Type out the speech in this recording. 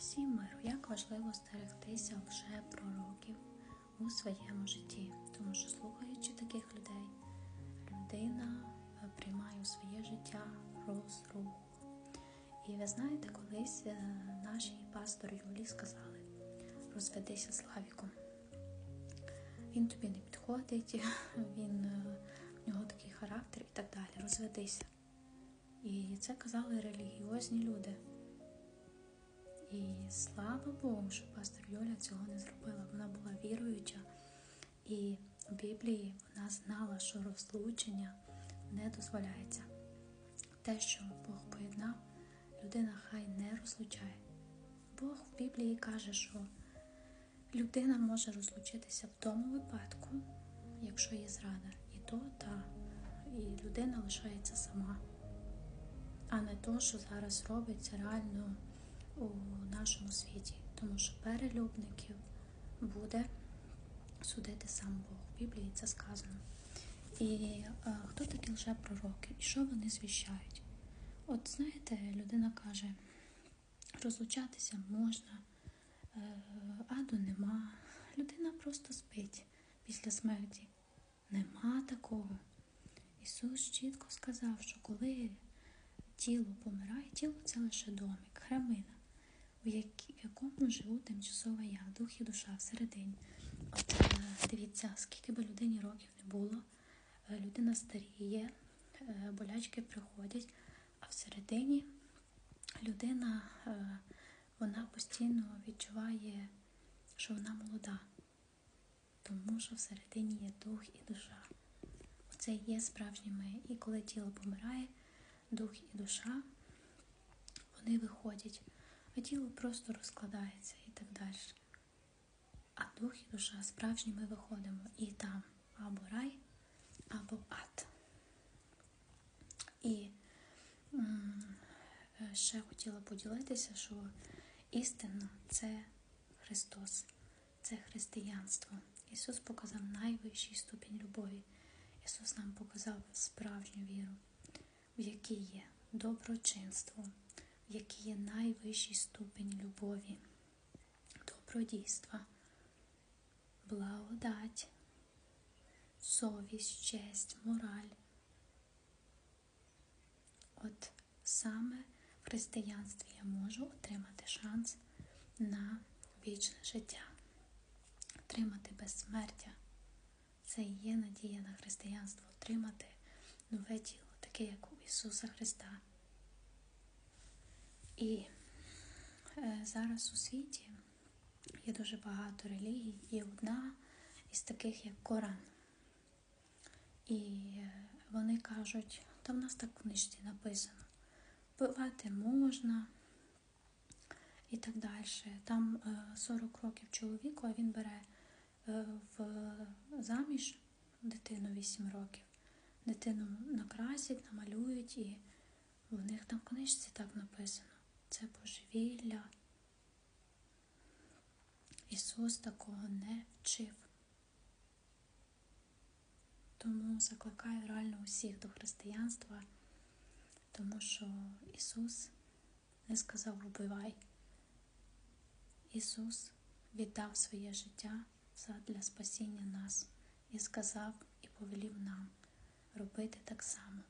Всім миру, як важливо стерегтися лже-пророків у своєму житті, тому що слухаючи таких людей, людина е, приймає у своє життя розруху. І ви знаєте, колись е, нашій пастор Юлі сказали: розведися Славіком. Він тобі не підходить, він, е, в нього такий характер і так далі. Розведися. І це казали релігіозні люди. Слава Богу, що пастор Йоля цього не зробила. Вона була віруюча, і в Біблії вона знала, що розлучення не дозволяється. Те, що Бог поєднав, людина хай не розлучає. Бог в Біблії каже, що людина може розлучитися в тому випадку, якщо є зрада, і то та, і людина лишається сама, а не то, що зараз робиться реально у нашому світі, тому що перелюбників буде судити сам Бог. В Біблії це сказано. І а, хто такі лжепророки? І що вони звіщають? От знаєте, людина каже, розлучатися можна, е, аду нема. Людина просто спить після смерті. Нема такого. Ісус чітко сказав, що коли тіло помирає, тіло це лише домик, храмина, в якому живуть тимчасова я, дух і душа всередині. От е, дивіться, скільки би людині років не було, е, людина старіє, е, болячки приходять, а всередині людина вона постійно відчуває, що вона молода, тому що всередині є дух і душа. Це є справжнє ми. І коли тіло помирає, дух і душа, вони виходять, а тіло просто розкладається і так далі. А дух і душа справжні ми виходимо і там або рай, або ад. І ще хотіла поділитися, що істина це Христос, це християнство. Ісус показав найвищий ступінь любові. Ісус нам показав справжню віру, в якій є доброчинство, в якій є найвищий ступінь любові, добродійства, благодать, совість, честь, мораль. От саме в християнстві я можу отримати шанс на вічне життя, отримати безсмертя. Це і є надія на християнство отримати нове тіло, таке, як у Ісуса Христа. І е, зараз у світі є дуже багато релігій, і одна із таких, як Коран. І е, вони кажуть, та в нас так в книжці написано, вбивати можна і так далі. Там 40 е, років чоловіку, а він бере в заміж дитину 8 років. Дитину накрасять, намалюють, і в них там в книжці так написано. Це божевілля. Ісус такого не вчив. Тому закликаю реально усіх до християнства, тому що Ісус не сказав вбивай. Ісус віддав своє життя для спасіння нас і сказав і повелів нам робити так само.